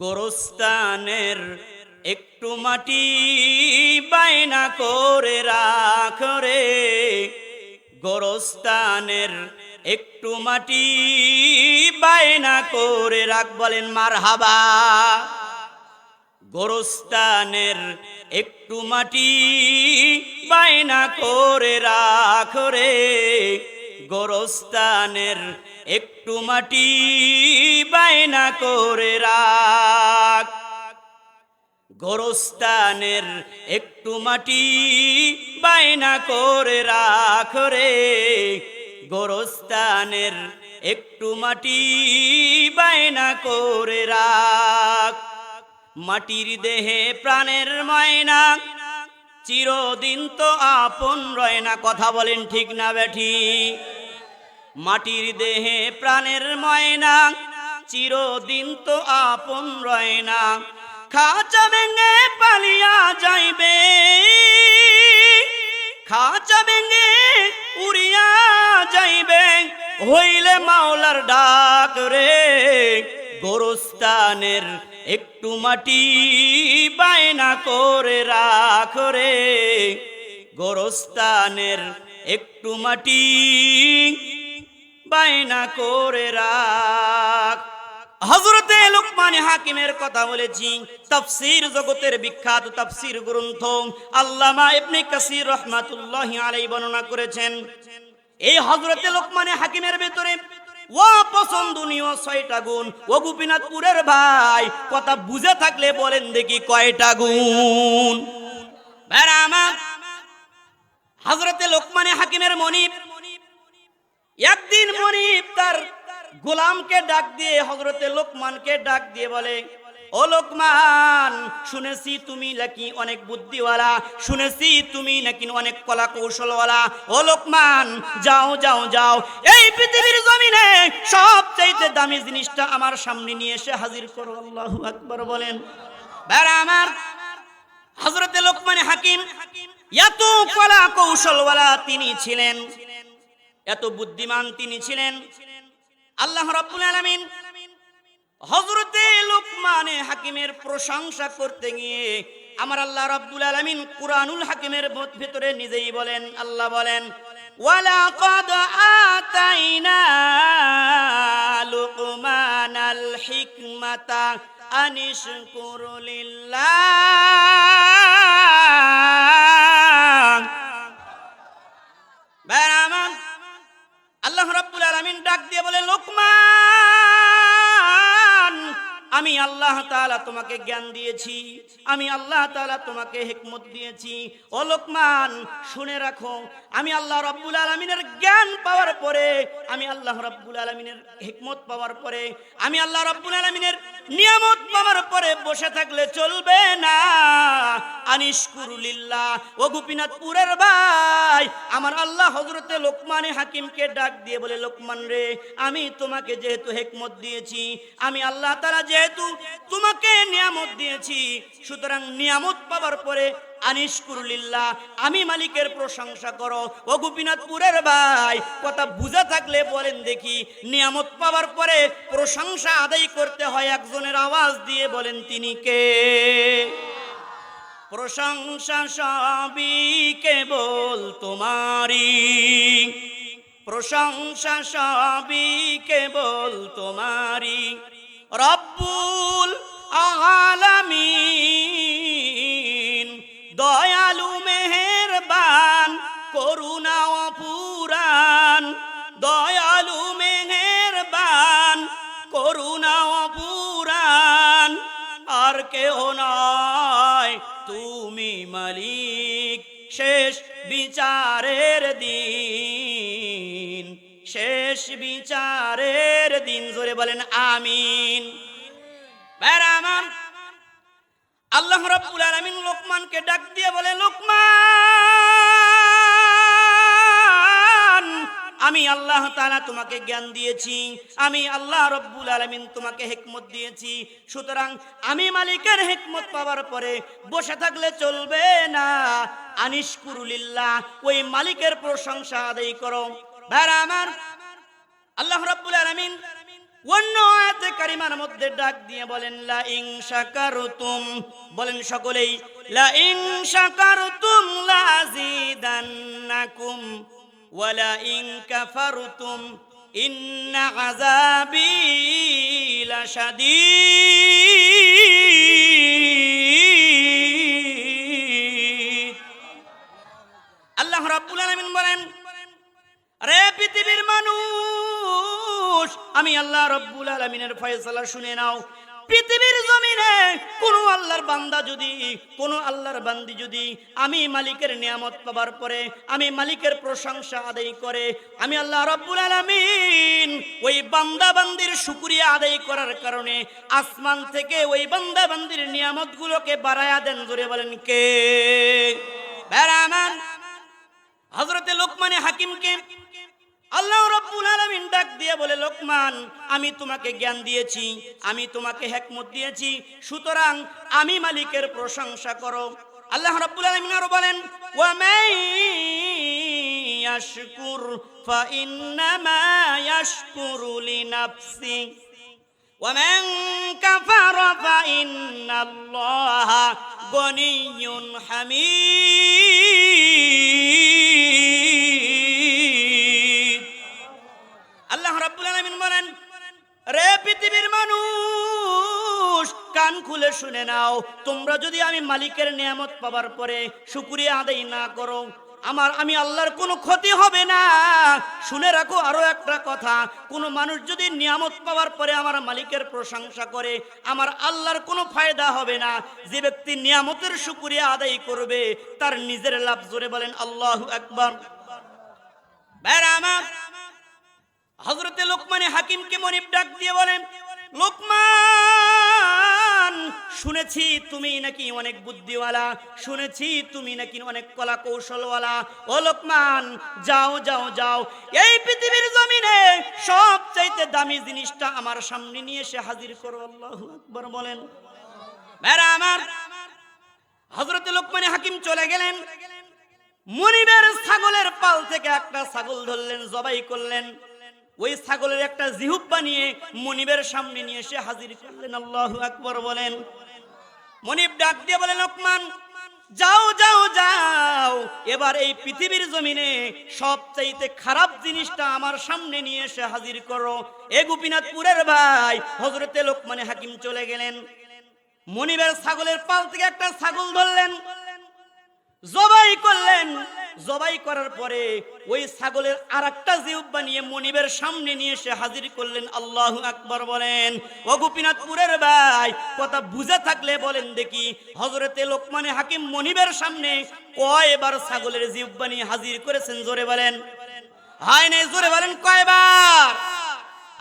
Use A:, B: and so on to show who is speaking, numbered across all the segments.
A: গোরস্তানের একটু মাটি বাইনা করে রাখ রে। গোরস্তানের একটু মাটি বাইনা করে রাখ বলেন মার হাবা গোরস্তানের একটু মাটি বাইনা করে রাখ রে। গোরস্তানের একটু মাটি বাইনা করে রাখ। গোরস্তানের একটু মাটি বাইনা করে রাখ রে। গোরস্তানের একটু মাটি বাইনা করে রাখ। মাটির দেহে প্রাণের ময়না, চিরদিন তো আপন রয় না। কথা বলেন ঠিক না, বেঠি। মাটির দেহে প্রাণের ময়না, চিরদিন তো আপন রয় না। খাঁচা ভেঙে পালিয়া যাইবে, খাঁচা ভেঙে উড়িয়া যাইবে। হইলে মাওলার ডাক রে গোরস্তানের একটু মাটি বায়না করে রাখ রে। গোরস্তানের একটু মাটি বায়না করে রাখ। হজরতে লোকমান হাকিমের কথা বলেছি তাফসীর জগতের বিখ্যাত তাফসীর গ্রন্থ আল্লামা ইবনে কাসির রহমাতুল্লাহি আলাইহি বর্ণনা করেছেন। এই হজরতে লোকমানে হাকিমের ভেতরে ও পছন্দনীয় ছয়টা গুণ। ও গোপীনাথপুরের ভাই, কথা বুঝে থাকলে বলেন দেখি কয়টা গুণ। আমার। লোকমানে হাকিমের মনিব একদিন মনিব তার গোলামকে ডাক দিয়ে হজরতে লোকমানকে ডাক দিয়ে বলে, ও লোকমান, শুনেছি তুমি নাকি অনেক বুদ্ধিওয়ালা, শুনেছি তুমি নাকি অনেক কলা কৌশলওয়ালা ও লোকমান, যাও যাও যাও। এই পৃথিবীর জমিনে সবচাইতে দামি জিনিসটা আমার সামনে নিয়ে এসে হাজির করো, আল্লাহু আকবার বলেন। বেড়া আমার হজরতে লোকমানে হাকিম, এত কলা কৌশলওয়ালা তিনি ছিলেন। এত বুদ্ধিমান তিনি ছিলেন। আল্লাহ রাব্বুল আলামিন হযরতে লোকমানে হাকিমের প্রশংসা করতে গিয়ে আমার আল্লাহ রাব্বুল আলামিন কুরআনুল হাকিমের ভিতরে নিজেই বলেন, আল্লাহ বলেন ওয়ালাকাদ আতাইনা লুকমানাল হিকমাতা আনিশকুর লিল্লাহ ভাইরা আমার, আল্লাহ রাব্বুল আলামিন ডাক দিয়ে বলে, লোকমান, আমি আল্লাহ তাআলা তোমাকে জ্ঞান দিয়েছি, আমি আল্লাহ তাআলা তোমাকে হিকমত দিয়েছি। ও লোকমান, শুনে রাখো, আমি আল্লাহ রাব্বুল আলামিনের জ্ঞান পাওয়ার পরে, আমি আল্লাহ রাব্বুল আলামিনের হিকমত পাওয়ার পরে, আমি আল্লাহ রাব্বুল আলামিনের নিয়ামত পাওয়ার পরে বসে থাকলে চলবে না। আনিশকুরুলিল্লাহ ও গোপীনাথপুরের ভাই, আমার আল্লাহ হজরতে লোকমানে হাকিমকে ডাক দিয়ে বলে, লোকমান রে, আমি তোমাকে যেহেতু হেকমত দিয়েছি, আমি আল্লাহ তারা যেহেতু তোমাকে নিয়ামত দিয়েছি, সুতরাং নিয়ামত পাওয়ার পরে আনিশকুরুলিল্লাহ আমি মালিকের প্রশংসা করো। ও গোপীনাথপুরের ভাই, কথা বুঝে থাকলে বলেন, দেখি, নিয়ামত পাওয়ার পরে প্রশংসা আদায় করতে হয় একজনের আওয়াজ দিয়ে, বলেন, তিনি কে? প্রশংসা সবই কেবল তোমারি প্রশংসা সবই কেবল তোমারি রব্বুল আলামিন বিচারের দিন জোরে বলেন, আমিন। আল্লাহ রাব্বুল আলামিন লোকমানকে ডাক দিয়ে বলে, লোকমান, আমি আল্লাহ তাআলা তোমাকে জ্ঞান দিয়েছি, আমি আল্লাহ রব্বুল আলামিন তোমাকে হিকমত দিয়েছি, সুতরাং আমি মালিকের হেকমত পাওয়ার পরে বসে থাকলে চলবে না। আনিশকুরুলিল্লাহ ওই মালিকের প্রশংসা আদায় করো। ভাইরা আমার আল্লাহ রাব্বুল আলামিন অন্য আয়াতে কারিমার মধ্যে ডাক দিয়ে বলেন, লা ইং শাকারতুম। বলেন সকলেই, লা ইং শাকারতুম লাযিদান্নাকুম ওয়া লা ইং কাফারতুম ইন্না আযাবি লাশাদীদ। আল্লাহ রাব্বুল আলামিন বলেন রে পৃথিবীর মানুষ, আমি আল্লাহ রব্বুল আলমিনের ফয়সালা শুনে নাও। পৃথিবীর জমিনে কোন আল্লাহর বান্দা যদি, কোন আল্লাহর বান্দি যদি আমি মালিকের নিয়ামত পাবার পরে, আমি মালিকের প্রশংসা আদায় করে, আমি আল্লাহ রব্বুল আলমিন ওই বান্দা বান্দির শুকুরিয়া আদায় করার কারণে আসমান থেকে ওই বান্দা বান্দির নিয়ামতগুলোকে বাড়ায়া দেন, জোরে বলেন কে? বেড়ামান হজরতে লোকমানে হাকিমকে আল্লাহ রব্বুল আলামিন ডাক দিয়ে বলে লোকমান আমি তোমাকে জ্ঞান দিয়েছি আমি তোমাকে হেকমত দিয়েছি সুতরাং আমি মালিকের প্রশংসা করো আল্লাহ রব্বুল আলামিন আরো বলেন ওয়া মান ইয়াশকুর ফা ইন্নামা ইয়াশকুরু লিনাফসি ومن كفر فإن الله غني حميد রাব্বুল বলেন, রে পৃথিবীর মানুষ, কান খুলে শুনে নাও। তোমরা যদি আমি মালিকের নিয়ামত পাবার পরে শুকরিয়া আদায় না করো, আমার, আমি আল্লাহর কোনো ক্ষতি হবে না। শুনে রাখো আরও একটা কথা মানুষ যদি নিয়ামত পাওয়ার পরে আমার মালিকের প্রশংসা করে, আমার আল্লাহর কোনো ফায়দা হবে না। যে ব্যক্তি নিয়ামতের শুকরিয়া আদায় করবে, তার নিজের লাভ জোরে বলেন, আল্লাহ একবার হজরতে লোকমানে হাকিমকে মনিব ডাক দিয়ে বলেন, লোকমান, শুনেছি তুমি নাকি অনেক বুদ্ধিওয়ালা, শুনেছি তুমি নাকি অনেক কলা কৌশলওয়ালা ও লোকমান, যাও যাও যাও। এই পৃথিবীর জমিনে সব চাইতে দামি জিনিসটা আমার সামনে নিয়ে এসে হাজির করো, আল্লাহ আকবর বলেন। বেড়া আমার হজরতে লোকমানে হাকিম চলে গেলেন। মনিবের ছাগলের পাল থেকে একটা ছাগল ধরলেন, জবাই করলেন। ওই ছাগলের একটা জিহুব বানিয়ে মনিবের সামনে নিয়ে এসে হাজির করলেন। আল্লাহ আকবর বলেন। মনিব ডাক দিয়ে বলেন, লোকমান, যাও যাও যাও। এবার এই পৃথিবীর জমিনে সবচাইতে খারাপ জিনিসটা আমার সামনে নিয়ে এসে হাজির করো। এ গোপীনাথপুরের ভাই হজরতে লোকমানে হাকিম চলে গেলেন। মনিবের ছাগলের পাল থেকে একটা ছাগল ধরলেন। জবাই করলেন। জবাই করার পরে ওই ছাগলের আর একটা জিউব বানিয়ে মনিবের সামনে নিয়ে এসে হাজির করলেন। আল্লাহ আকবর বলেন, ও গোপীনাথপুরের ভাই, কথা বুঝে থাকলে বলেন দেখি হজরতে লোকমানে হাকিম মনিবের সামনে কয়বার ছাগলের জিউব বানিয়ে হাজির করেছেন? জোরে বলেন। হায় নাই, জোরে বলেন কয়বার?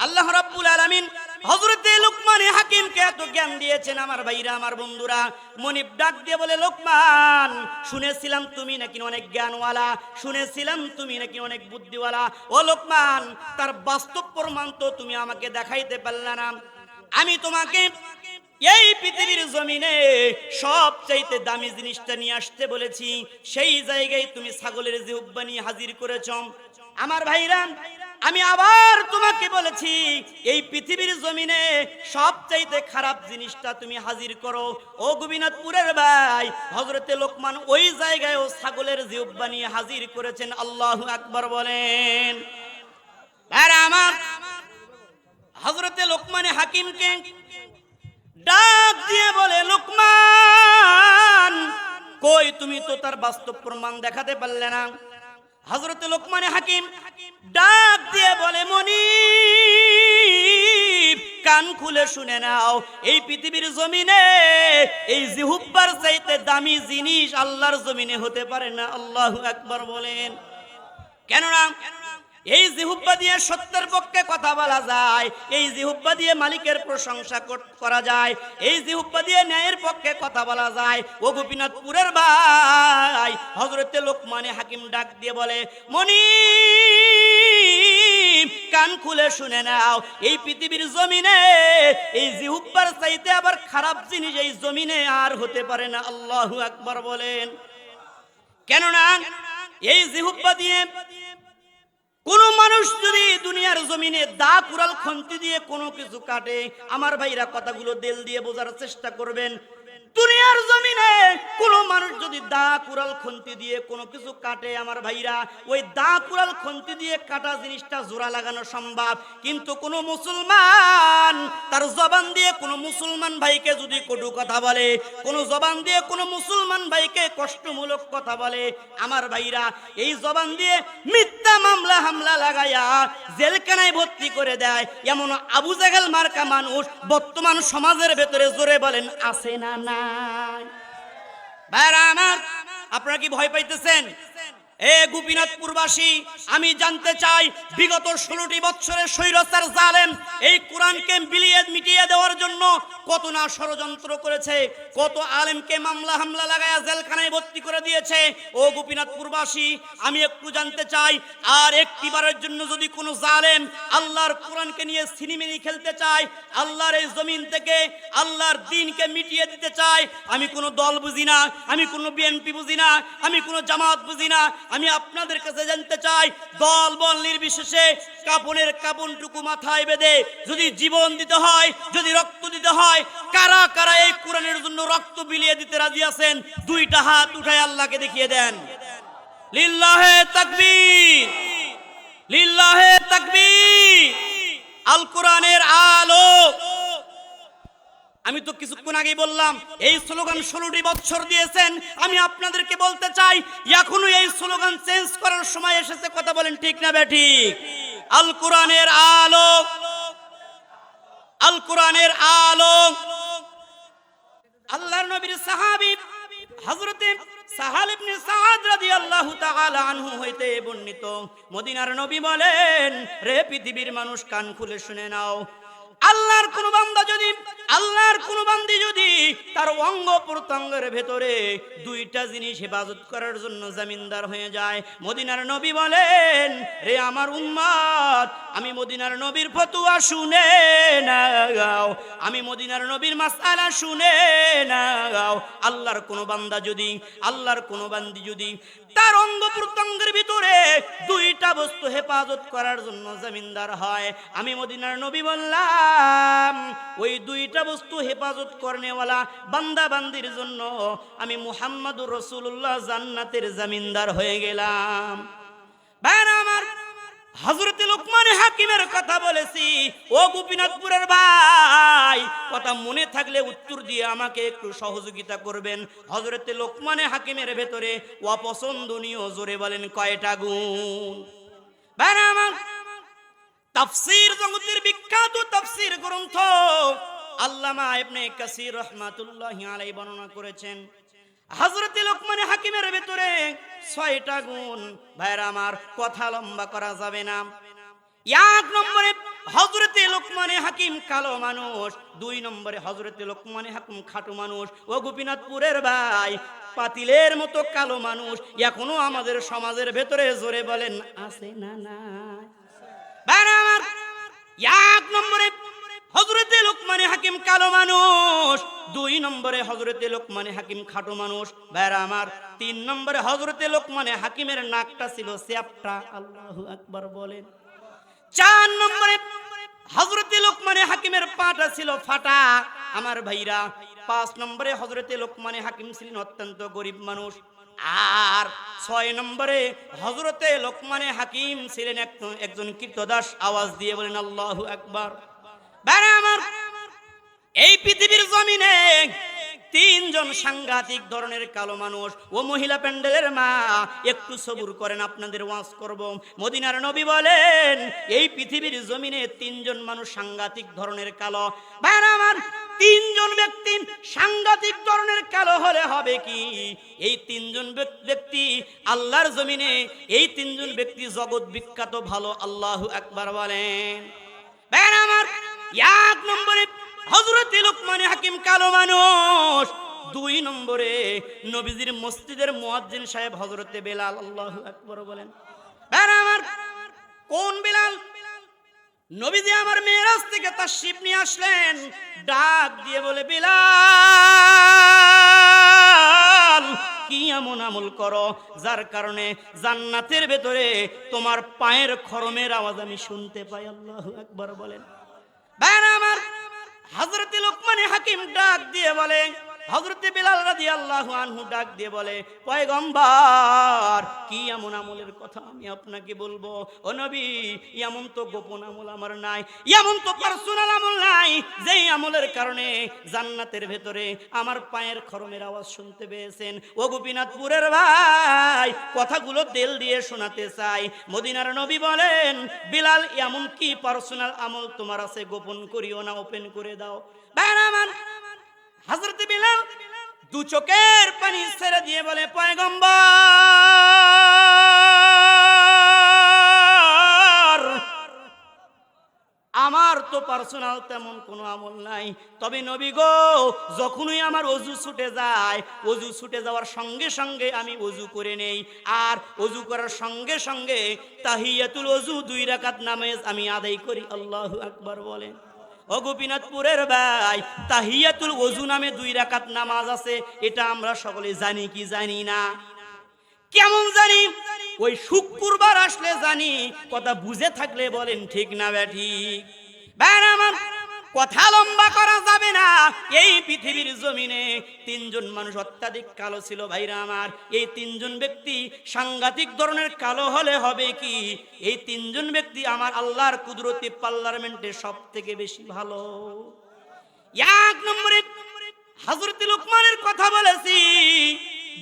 A: আল্লাহ রাব্বুল আলামিন হযরতে লোকমান হাকিমকে এত জ্ঞান দিয়েছেন আমার ভাইরা, আমার বন্ধুরা। মনিব ডাক দিয়ে বলে, লোকমান, শুনেছিলাম তুমি নাকি অনেক জ্ঞানওয়ালা, শুনেছিলাম তুমি নাকি অনেক বুদ্ধিওয়ালা। ও লোকমান, তার বাস্তব প্রমাণ তো তুমি আমাকে দেখাইতে পারলে না। আমি তোমাকে এই পৃথিবীর জমিনে সব চাইতে দামি জিনিসটা নিয়ে আসতে বলেছি। সেই জায়গায় তুমি ছাগলের যে নিয়ে হাজির করেছ। আমার ভাইরা আমি আবার তোমাকে বলেছি, এই পৃথিবীর জমিনে সবচাইতে খারাপ জিনিসটা তুমি হাজির করো। ও গোবিনাথপুরের ভাই হজরতে লোকমান ওই জায়গায় ও ছাগলের জিহ্বা নিয়ে হাজির করেছেন, আল্লাহ আকবর বলেন। আর আমার হজরতে লোকমানে হাকিমকে ডাক দিয়ে বলে, লোকমান, কই তুমি তো তার বাস্তব প্রমাণ দেখাতে পারলে না? হজরত লোকমানে হাকিম ডাক দিয়ে বলে মনি কান খুলে শুনে নাও, এই পৃথিবীর জমিনে এই জিহুব্বার চাইতে দামি জিনিস আল্লাহর জমিনে হতে পারে না। আল্লাহ একবার বলেন। কেননা এই জিহুব্বা দিয়ে সত্যের পক্ষে কথা বলা যায়, এই জিহুব্বা দিয়ে মালিকের প্রশংসা করা যায়, এই জিহুব্বা দিয়ে ন্যায়ের পক্ষে কথা বলা যায়। ও গোপীনাথপুরের ভাই হজরতে লোকমানে হাকিম ডাক দিয়ে বলে মনি কান খুলে শুনে নাও, এই পৃথিবীর জমিনে, এই জিহুব্বার চাইতে আবার খারাপ জিনিস এই জমিনে আর হতে পারে না। আল্লাহু আকবার বলেন। কেননা, এই জিহুব্বা দিয়ে কোন মানুষ যদি দুনিয়ার জমিনে দা কুড়াল খন্তি দিয়ে কোনো কিছু কাটে, আমার ভাইরা কথাগুলো দেল দিয়ে বোঝার চেষ্টা করবেন। দুনিয়ার জমিনে কোন মানুষ যদি দা কুড়াল খন্তি দিয়ে কোনো কিছু কাটে, আমার ভাইরা, ওই দা কুড়াল খন্তি দিয়ে কাটা জিনিসটা জোড়া লাগানো সম্ভব। কিন্তু কোন মুসলমান, তার জবান দিয়ে কোনো মুসলমান ভাইকে যদি কটু কথা বলে, কোন জবান দিয়ে কোনো মুসলমান ভাইকে কষ্টমূলক কথা বলে, আমার ভাইরা, এই জবান দিয়ে মিথ্যা মামলা, হামলা লাগাইয়া জেলখানায় ভর্তি করে দেয়। এমন আবু জাহেল মার্কা মানুষ বর্তমান সমাজের ভেতরে জোরে বলেন, আছে না নাই? ভাইরা আমার আপনারা কি ভয় পাইতেছেন? এ গোপীনাথপুরবাসী, আমি জানতে চাই, বিগত ষোলোটি বছরের স্বৈরচার জালেম এই কোরআনকে বিলিয়ে মিটিয়ে দেওয়ার জন্য কত না ষড়যন্ত্র করেছে, কত আলেমকে মামলা হামলা লাগায়া জেলখানায় ভর্তি করে দিয়েছে। ও গোপীনাথপুরবাসী, আমি একটু জানতে চাই, আর একটিবারের জন্য যদি কোনো জালেম আল্লাহর কোরআনকে নিয়ে সিনেমিনি খেলতে চায়, আল্লাহর এই জমিন থেকে আল্লাহর দিনকে মিটিয়ে দিতে চায়, আমি কোনো দল বুঝি না, আমি কোনো বিএনপি বুঝি না, আমি কোনো জামাত বুঝি না আমি আপনাদের কাছে জানতে চাই দল বল নির্বিশেষে কাপনের কাপনটুকু মাথায় বেঁধে যদি জীবন দিতে হয়, যদি রক্ত দিতে হয়, কারা কারা এই কোরআনের জন্য রক্ত বিলিয়ে দিতে রাজি আছেন? দুইটা হাত উঠায় আল্লাহকে দেখিয়ে দেন। লিল্লাহে তাকবীর লিল্লাহে তাকবীর। আল কোরআনের আলো আমি তো কিছুক্ষণ আগেই বললাম, এই স্লোগান ষোলোটি বছর দিয়েছেন। আমি আপনাদেরকে বলতে চাই এখনও এই স্লোগান চেঞ্জ করার সময় এসেছে, কথা বলেন ঠিক না বেঠিক আল কোরআনের আলো, আল কোরআনের আলো। আল্লাহর নবীর সাহাবী হযরতে সাহাল ইবনে সাদ রাদিয়াল্লাহু তাআলা আনহু হইতে বর্ণিত। মদিনার নবী বলেন, রে পৃথিবীর মানুষ, কান খুলে শুনে নাও। আল্লাহর কোন বান্দা যদি, আল্লাহর কোন বান্দি যদি তার অঙ্গ প্রত্যঙ্গের ভেতরে দুইটা জিনিস হেফাজত করার জন্য জামিনদার হয়ে যায়। মদিনার নবী বলেন, রে আমার উম্মত আমি মদিনার নবীর ফতুয়া শুনে না গাও আমি মদিনার নবীর মাসালা শুনে না গাও আল্লাহর কোন বান্দা যদি, আল্লাহর কোন বান্দি যদি তার অঙ্গ প্রত্যঙ্গের ভিতরে দুইটা বস্তু হেফাজত করার জন্য জমিনদার হয়। আমি মদিনার নবী বললাম, ওই দুইটা বস্তু হেফাজত করনেওয়ালা বান্দা বান্দির জন্য আমি মুহাম্মদুর রসুল্লাহ জান্নাতের জমিনদার হয়ে গেলাম। ভাইরা আমার হজরত লোকমানে হাকিমের কথা বলেছি। ও গোপীনাথপুরের ভাই, কথা মনে থাকলে উত্তর দিয়ে আমাকে একটু সহযোগিতা করবেন। হজরতে লোকমানে হাকিমের ভেতরে অপছন্দনীয় জোরে বলেন, কয়টা গুণ? তাফসীর জগতের বিখ্যাত তাফসীর গ্রন্থ আল্লামা ইবনে কাসির রাহমাতুল্লাহি আলাইহি বর্ণনা করেছেন। হযরতে লোকমান হাকিমের ভেতরে ছয়টা গুণ। ভাইরা আমার কথা লম্বা করা যাবে না। এক নম্বরে হজরতে লোকমানে হাকিম কালো মানুষ, দুই নম্বরে হজরতে লোকমানে হাকিম খাটো মানুষ। ও গোপীনাথপুরের ভাই, পাতিলের মতো কালো মানুষ, এখনও আমাদের সমাজের ভেতরে জোরে বলেন, আছে না না ভাইরা আমার এক নম্বরে হজরতে লোকমানে হাকিম কালো মানুষ, দুই নম্বরে হজরতে লোকমানে হাকিম খাটো মানুষ। ভাইরা আমার, তিন নম্বরে হজরতে লোকমানে হাকিমের নাকটা ছিল স্যাপটা। আল্লাহু আকবার বলেন। চার নম্বরে হজরতে লোকমানে হাকিমের পাটা ছিল ফাটা। আমার ভাইরা, পাঁচ নম্বরে হজরতে লোকমানে হাকিম ছিলেন অত্যন্ত গরিব মানুষ। আর ছয় নম্বরে হজরতে লোকমানে হাকিম ছিলেন এক- একজন কীর্তদাস। আওয়াজ দিয়ে বলেন, আল্লাহু আকবার। এই পৃথিবীর জমিনে তিনজন সাংঘাতিক ধরনের কালো মানুষ ও মহিলা প্যান্ডেলের মা, একটু সবুর করেন, আপনাদের ওয়াজ করব। মদিনার নবী বলেন, এই পৃথিবীর জমিনে তিনজন মানুষ সাংঘাতিক ধরনের কালো। ভাইরা আমার, তিনজন ব্যক্তি সাংঘাতিক ধরনের কালো হলে হবে কি? এই তিনজন ব্যক্তি আল্লাহর জমিনে, এই তিনজন ব্যক্তি জগৎ বিখ্যাত, ভালো, আল্লাহু আকবার বলেন। ভাইরা আমার এক নম্বরে হজরত লোকমানে হাকিম কালো মানুষ, দুই নম্বরে নবীজির মসজিদের মুয়াজ্জিন সাহেব হজরতে বেলাল, আল্লাহ আকবর বলেন। ভাইরা আমার, কোন বেলাল? নবীজি আমার মেয়েরাজ থেকে তার শিব নিয়ে আসলেন, ডাক দিয়ে বলে, বিলাল, কি এমন আমল করো, যার কারণে জান্নাতের ভেতরে তোমার পায়ের খরমের আওয়াজ আমি শুনতে পাই। আল্লাহ একবার বলেন। ভাইরা আমার হজরতে লোকমানে হাকিম ডাক দিয়ে বলে হজরতে বিলাল রাদি আল্লাহ আনহু ডাক দিয়ে বলে, পয়গম্বর, কি এমন আমলের কথা আমি আপনাকে বলব? ও নবী, এমন তো গোপন আমল আমার নাই, এমন তো পার্সোনাল আমল নাই, যেই আমলের কারণে জান্নাতের ভেতরে আমার পায়ের খরমের আওয়াজ শুনতে পেয়েছেন। ও গোপীনাথপুরের ভাই, কথাগুলো তেল দিয়ে শোনাতে চাই। মদিনার নবী বলেন, বিলাল, এমন কি পার্সোনাল আমল তোমার আছে? গোপন করিও না ওপেন করে দাও। আমার হজরত বিলাল দু চোখের পানি ছেড়ে দিয়ে বলে, পয়গম্বর, আমার তো পার্সোনাল তেমন কোনো আমল নাই। তবে নবী গো, যখনই আমার অজু ছুটে যায়, অজু ছুটে যাওয়ার সঙ্গে সঙ্গে আমি অজু করে নেই। আর অজু করার সঙ্গে সঙ্গে তাহিয়াতুল অজু দুই রাকাত নামাজ আমি আদায় করি। আল্লাহ আকবার বলেন। ও গোপীনাথপুরের ভাই, তাহিয়াতুল অজু নামে দুই রাকাত নামাজ আছে, এটা আমরা সকলে জানি কি জানি না? কেমন জানি? ওই শুক্রবার আসলে জানি, কথা বুঝে থাকলে বলেন ঠিক না ব্যাঠিক ভাইরা আমার কথা লম্বা করা যাবে না। এই পৃথিবীর জমিনে তিনজন মানুষ অত্যাধিক কালো ছিল ভাইরা আমার। এই তিনজন ব্যক্তি সাংঘাতিক ধরনের কালো হলে হবে কি? এই তিনজন ব্যক্তি আমার আল্লাহর কুদরতি পার্লামেন্টে সব থেকে বেশি ভালো। এক নম্বরে হজরত লুকমানের কথা বলেছি।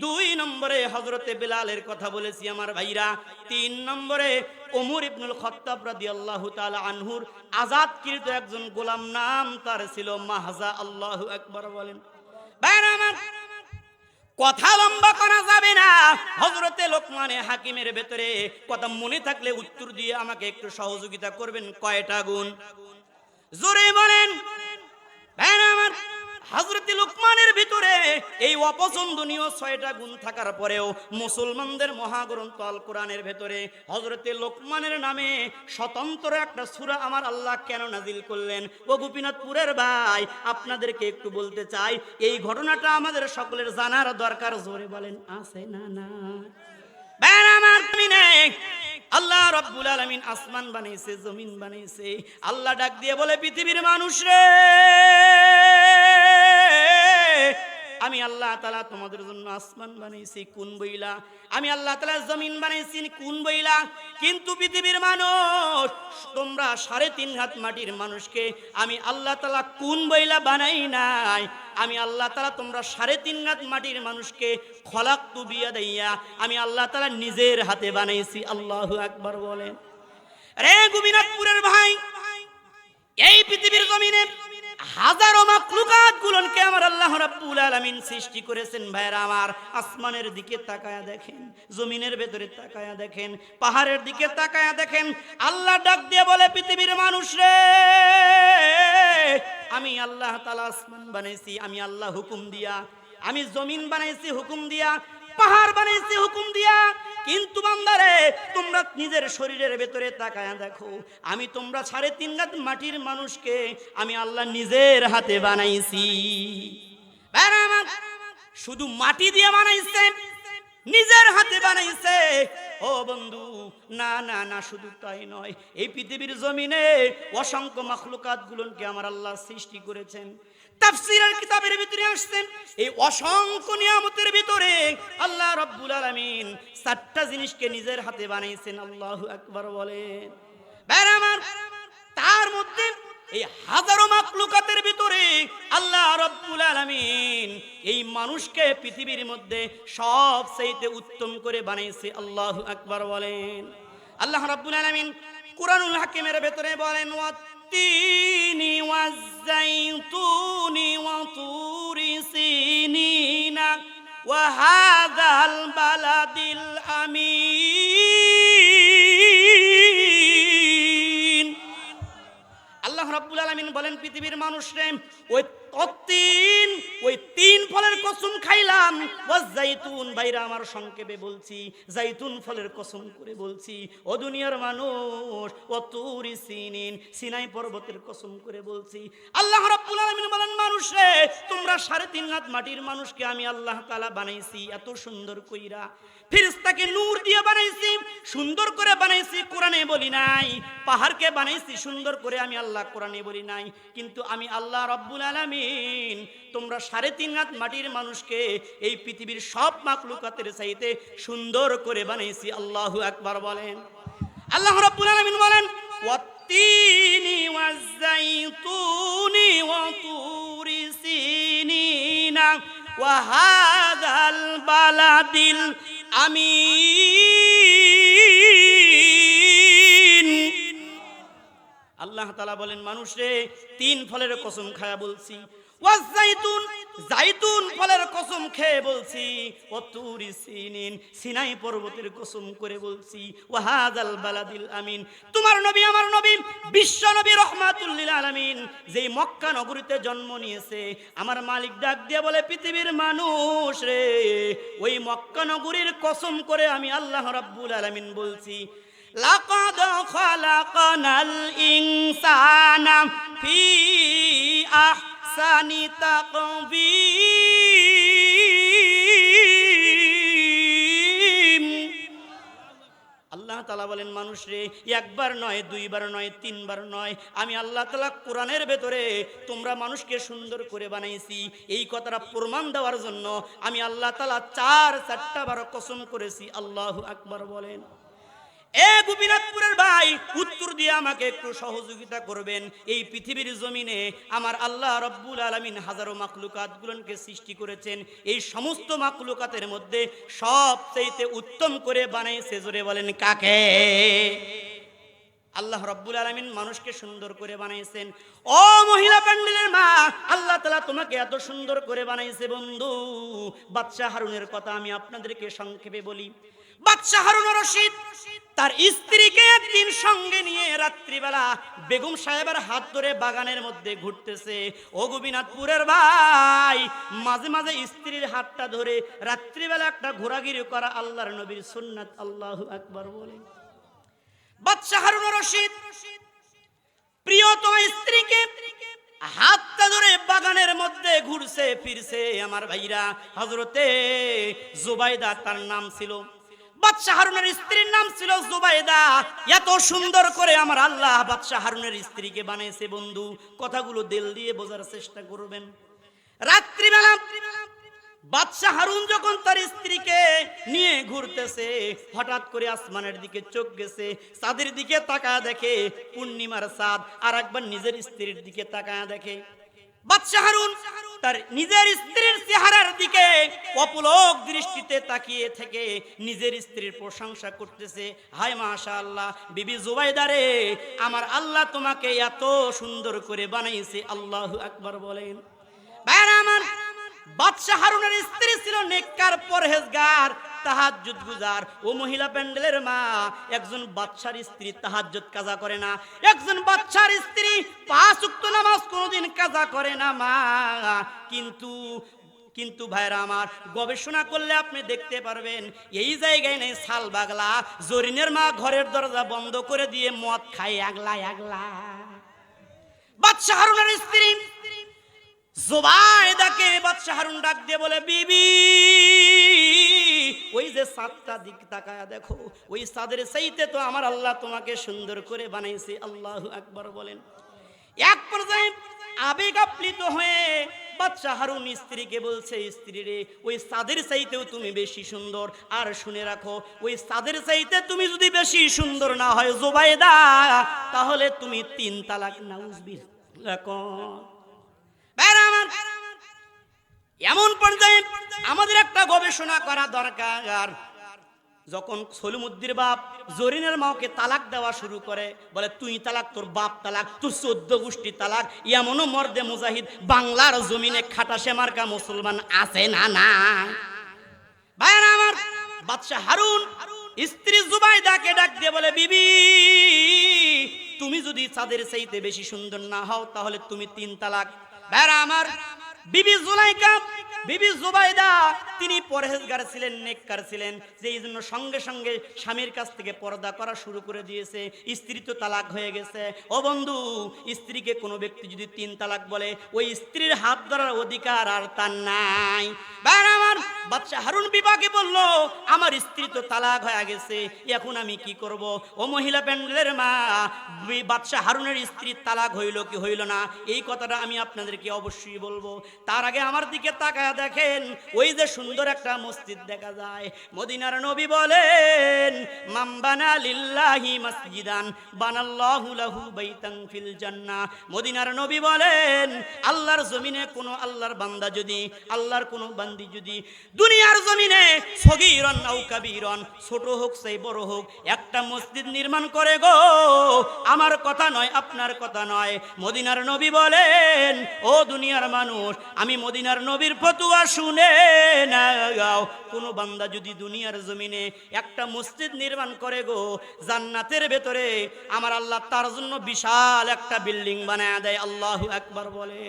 A: দুই নম্বরে হজরতে বিলালের কথা বলেছি আমার ভাইরা। তিন নম্বরে ওমর ইবনুল খত্তাব রাদিয়াল্লাহু তাআলা আনহুর আজাদকৃত একজন গোলাম নাম তার ছিল মাহজা, আল্লাহু আকবার বলেন। কথা লম্বা করা যাবে না। হজরতে লোকমানে হাকিমের ভেতরে কথা মনে থাকলে উত্তর দিয়ে আমাকে একটু সহযোগিতা করবেন কয়টা গুণ? জোরে বলেন। হজরত লোকমানের ভিতরে এই অপছন্দনীয় ছয়টা গুণ থাকার পরেও মুসলমানদের মহাগ্রন্থ আল কোরআনের ভেতরে হজরতে লোকমানের নামে স্বতন্ত্র একটা সূরা আমার আল্লাহ কেন নাজিল করলেন? ও গোপীনাথপুরের ভাই, আপনাদেরকে একটু বলতে চাই, এই ঘটনাটা আমাদের সকলের জানার দরকার, জোরে বলেন, আছে না না আমার আল্লাহ রব্বুল আলমিন আসমান বানিয়েছে জমিন বানিয়েছে আল্লাহ ডাক দিয়ে বলে, পৃথিবীর মানুষ রে, আমি আল্লাহ তালা তোমাদের জন্য আসমান বানিয়েছি কোন বইলা? আমি আল্লাহ তালা জমিন বানাইছি কোন বইলা? কিন্তু পৃথিবীর মানুষ, তোমরা সাড়ে তিন হাত মাটির মানুষকে, আমি আল্লাহ তালা কোন বইলা বানাই নাই? আমি আল্লাহ তালা তোমরা সাড়ে তিন হাত মাটির মানুষকে খলাক তু বিয়া দেইয়া, আমি আল্লাহ তালা নিজের হাতে বানাইছি। আল্লাহ একবার বলেন। রে গোবিনাথপুরের ভাই, এই পৃথিবীর জমিনে হাজারো মাকলুকাত গুলোকে আমার আল্লাহ রাব্বুল আলামিন সৃষ্টি করেছেন ভাইরা আমার। আসমানের দিকে তাকায়া দেখেন, জমিনের ভেতরে তাকায়া দেখেন, পাহাড়ের দিকে তাকায়া দেখেন। আল্লাহ ডাক দিয়ে বলে, পৃথিবীর মানুষ রে, আমি আল্লাহ তাআলা আসমান বানাইছি, আমি আল্লাহ হুকুম দিয়া, আমি জমিন বানাইছি হুকুম দিয়া পাহাড় বানাইছি হুকুম দিয়া। কিন্তু বান্দারে, তোমরা নিজের শরীরের ভেতরে তাকায়া দেখো। আমি তোমরা সাড়ে তিন গাত মাটির মানুষকে আমি আল্লাহ নিজের হাতে বানাইছি। শুধু মাটি দিয়ে বানাইছে, নিজের হাতে বানাইছে। ও বন্ধু, না না না, শুধু তাই নয়। এই পৃথিবীর জমিনে অসংখ্য মাখলুকাত গুলোকে আমার আল্লাহ সৃষ্টি করেছেন। তাফসিরের কিতাবের ভিতরে আসছেন। এই অসংখ্য নিয়ামতের ভিতরে আল্লাহ রব্বুল আলামিন চারটা জিনিসকে নিজের হাতে বানাইছেন আল্লাহু আকবার বলেন। তার মধ্যে এই হাজারো মাকলুকাতের ভিতরে আল্লাহ রব্বুল এই মানুষকে পৃথিবীর মধ্যে সব চাইতে উত্তম করে বানাইছে আল্লাহু আকবার বলেন। আল্লাহ রব্বুল আলামিন হাকিমের ভেতরে বলেন ওয়াত্তিনি ওয়াজ্জাইতুনি ওয়াতুরি সিনিনা وهذا البلد الأمين আল্লাহ রাব্বুল আলামিন বলেন পৃথিবীর মানুষরে ওই তত্তিন ওই তিন ফলের কসম খাইলাম। ওয়াজ জাইতুন বাইরা আমার সংক্ষেপে বলছি। জাইতুন ফলের কসম করে বলছি। ও দুনিয়ার মানুষ, ও তুরি সিনিন, সিনাই পর্বতের কসম করে বলছি। আল্লাহ রাব্বুল আলামিন বলেন, মানুষ রে তোমরা সাড়ে তিন হাত মাটির মানুষকে আমি আল্লাহ তাআলা বানাইছি, এত সুন্দর কইরা। ফিরিস্তাকে নূর দিয়ে বানাইছি, সুন্দর করে বানাইছি, কোরআনে বলি নাই। পাহাড়কে বানাইছি, সুন্দর করে আমি আল্লাহ কোরআনে বলি নাই। কিন্তু আমি আল্লাহ রব্বুল আলামিন, তোমরা সাড়ে তিন হাত মাটির মানুষকে এই পৃথিবীর সব মাকলুকাতের চাইতে সুন্দর করে বানাইছি আল্লাহু আকবার বলেন। আল্লাহ রব্বুল আলামিন বলেন, ওয়াত্তিনি ওয়াহাদাল বালাদিল আল্লাহ তালা বলেন মানুষে তিন ফলের কসম খায়া বলছি। ওয়াজ জাইতুন ফলের কসম খেয়ে বলছি, ও তুরি সিনিন, সিনাই পর্বতের কসম করে বলছি ও ওয়াহাদাল বালাদিল আমিন। তোমার নবী আমার নবী, বিশ্ব নবী রহমাতুল্লিল আলামিন যে মক্কা নগরীতে জন্ম নিয়েছে, আমার মালিক ডাক দিয়ে বলে, পৃথিবীর মানুষ রে, ওই মক্কা নগরীর কসম করে আমি আল্লাহ রাব্বুল আলামিন বলছি, লাকাদ খালাকানাল ইন জানি তাকবি আল্লাহ তালা বলেন, মানুষ রে, একবার নয়, দুইবার নয়, তিনবার নয়। আমি আল্লাহ তালা কোরআনের ভেতরে তোমরা মানুষকে সুন্দর করে বানাইছি। এই কথাটা প্রমাণ দেওয়ার জন্য আমি আল্লাহ তালা চার, চারটা বারো কসম করেছি। আল্লাহ আকবার বলেন। এ গোপীনাথপুরের ভাই, উত্তর দিয়ে আমাকে একটু সহযোগিতা করবেন। এই পৃথিবীর জমিনে আমার আল্লাহ রব্বুল আলমিন হাজারো মাকলুকাতগুলোকে সৃষ্টি করেছেন। এই সমস্ত মাকলুকাতের মধ্যে সবচাইতে উত্তম করে বানাইছে জোরে বলেন, কাকে? আল্লাহ রব্বুল আলমিন মানুষকে সুন্দর করে বানাইছেন। ও মহিলা প্যান্ডেলের মা, আল্লাহ তালা তোমাকে এত সুন্দর করে বানাইছে বন্ধু। বাদশাহ হারুনের কথা আমি আপনাদেরকে সংক্ষেপে বলি। বাদশাহ হারুন রশিদ, তার স্ত্রীকে একদিন সঙ্গে নিয়ে রাত্রিবেলা বেগম সাহেবের হাত ধরে বাগানের মধ্যে ঘুরতেছে। ও গোপীনাথপুরের ভাই, মাঝে মাঝে স্ত্রীর হাতটা ধরে রাত্রিবেলা একটা ঘোরাঘুরি করা আল্লাহর নবীর সুন্নাত, আল্লাহ আকবার বলে। বাদশাহ হারুন রশিদ, প্রিয়তম স্ত্রীকে হাতটা ধরে বাগানের মধ্যে ঘুরছে, ফিরছে। আমার ভাইরা হজরতে জুবাইদা তার নাম ছিল বাদশাহ হারুনের স্ত্রীর নাম ছিল জুবাইদা। এত সুন্দর করে আমার আল্লাহ বাদশাহ হারুনের স্ত্রীকে বানিয়েছে বন্ধু। কথাগুলো দিল দিয়ে বোঝার চেষ্টা করবেন। রাত্রিবেলা বাদশাহ হারুন যখন তার স্ত্রীকে নিয়ে ঘুরতেছে, হঠাৎ করে আসমানের দিকে চোখ গেছে চাঁদের দিকে তাকায় দেখে, পূর্ণিমার চাঁদ আর একবার নিজের স্ত্রীর দিকে তাকায় দেখে। বাদশাহ তার নিজের স্ত্রীর চেহারার দিকে অপলক দৃষ্টিতে তাকিয়ে থেকে নিজের স্ত্রীর প্রশংসা করতেছে, হায় মাশা আল্লাহ বিবি জুবাইদারে আমার আল্লাহ তোমাকে এত সুন্দর করে বানাইছে, আল্লাহ আকবার বলেন। ভাইরা আমার বাদশাহ হারুনের স্ত্রী ছিল নেককার পরহেজগার তাহাজ্জুদ গুজার। ও মহিলা প্যান্ডেলের মা, একজন বাদশার স্ত্রী তাহাজ্জুদ কাজা করে না। একজন বাদশার স্ত্রী পাঁচ উক্ত নামাজ কোনোদিন কাজা করে না মা। কিন্তু কিন্তু ভাইরা আমার, গবেষণা করলে আপনি দেখতে পারবেন, এই জায়গায় নেই শাল বাগলা। জরিনের মা ঘরের দরজা বন্ধ করে দিয়ে মদ খায় আগলা আগলা। বাদশাহ হারুনের স্ত্রী জোবাইদাকে বাদশাহ হারুন ডাক দিয়ে বলে, বিবি ওই যে সাতটা দিক তাকায়া দেখো, ওই সাদের সেইতে তো আমার আল্লাহ তোমাকে সুন্দর করে বানাইছে। আল্লাহ একবার বলেন। এক পর্যায়ে আবেগ আপ্লিত হয়ে বাচ্চা হারুন স্ত্রীকে বলছে, স্ত্রী রে, ওই সাদের চাইতেও তুমি বেশি সুন্দর। আর শুনে রাখো, ওই সাদের চাইতে তুমি যদি বেশি সুন্দর না হয়, জোবাইদা, তাহলে তুমি তিন তালাক নাউজবির রাখো এমন পর্যায়ে আমাদের একটা গবেষণা করা দরকার। যখন সলিমুদ্দির বাপ জরিনের মাওকে তালাক দেওয়া শুরু করে, বলে, তুই তালাক, তোর বাপ তালাক, তোর চোদ্দ গোষ্ঠী তালাক, এমনও মর্দে মুজাহিদ, বাংলার জমিনে খাটাসে মার্কা মুসলমান আছে না না? আমার, বাদশাহ হারুন স্ত্রী জুবাইদাকে ডাক দিয়ে বলে, বিবি, তুমি যদি চাঁদের চাইতে বেশি সুন্দর না হও, তাহলে তুমি তিন তালাক। ভাইরা আমার বিবি জুলাইকা, বিবি জুবাইদা, তিনি পরহেজগার ছিলেন, নেককার ছিলেন। যে এই জন্য সঙ্গে সঙ্গে স্বামীর কাছ থেকে পর্দা করা শুরু করে দিয়েছে। স্ত্রী তো তালাক হয়ে গেছে। ও বন্ধু, স্ত্রীকে কোনো ব্যক্তি যদি তিন তালাক বলে, ওই স্ত্রীর হাত ধরার অধিকার আর তার নাই। আমার বাচ্চা হারুন বিবাকে বলল, আমার স্ত্রী তো তালাক হয়ে গেছে, এখন আমি কি করব? ও মহিলা প্যান্ডেলের মা বাচ্চা হারুনের স্ত্রী তালাক হইল কি হইল না, এই কথাটা আমি আপনাদেরকে অবশ্যই বলব। তার আগে আমার দিকে তাকায় দেখেন। ওই যে সুন্দর একটা মসজিদ দেখা যায়। মদিনার নবী বলেন মাম্বানা লিল্লাহি মসজিদান, বানাল্লাহু লাহু বাইতান ফিল জান্নাহ। মদিনার নবী বলেন, আল্লাহর জমিনে কোনো আল্লাহর বান্দা যদি, আল্লাহর কোনো বান্দি যদি দুনিয়ার জমিনে সগীরন আও কাবীরন, ছোট হোক সেই বড় হোক, একটা মসজিদ নির্মাণ করে গো, আমার কথা নয়, আপনার কথা নয়। মদিনার নবী বলেন, ও দুনিয়ার মানুষ আমি মদিনার নবীর ফতুয়া শুনে নাও কোনো বান্দা যদি দুনিয়ার জমিনে একটা মসজিদ নির্মাণ করে গো, জান্নাতের ভেতরে আমার আল্লাহ তার জন্য বিশাল একটা বিল্ডিং বানায় দেয়। আল্লাহ একবার বলে।